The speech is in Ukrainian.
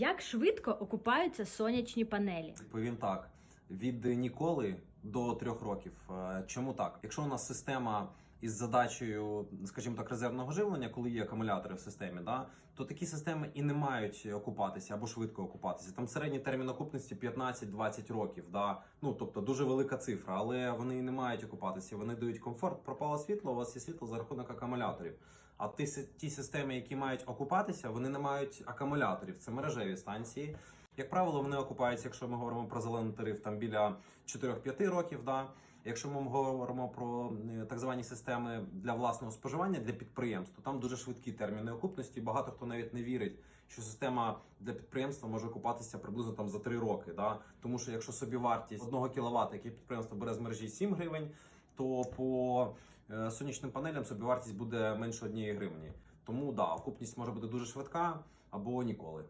Як швидко окупаються сонячні панелі? Відповім так: від ніколи до трьох років. Е, Чому так? Якщо у нас система із задачею, скажімо так, резервного живлення, коли є акумулятори в системі, да, то такі системи і не мають окупатися або швидко окупатися. Там середній термін окупності 15-20 років. Да? Ну тобто дуже велика цифра, але вони не мають окупатися. Вони дають комфорт. Пропало світло, у вас є світло за рахунок акумуляторів. А ті, ті системи, які мають окупатися, вони не мають акумуляторів. Це мережеві станції. Як правило, вони окупаються, якщо ми говоримо про зелений тариф, там біля 4-5 років. Да? Якщо ми говоримо про е, так звані системи для власного споживання для підприємств, то там дуже швидкі терміни окупності. Багато хто навіть не вірить, що система для підприємства може окупатися приблизно там за 3 роки. Да? Тому що якщо собі вартість 1 кВт, яке підприємство бере з мережі 7 гривень, то по е, сонячним панелям собівартість буде менше однієї гривні. Тому да, окупність може бути дуже швидка або ніколи.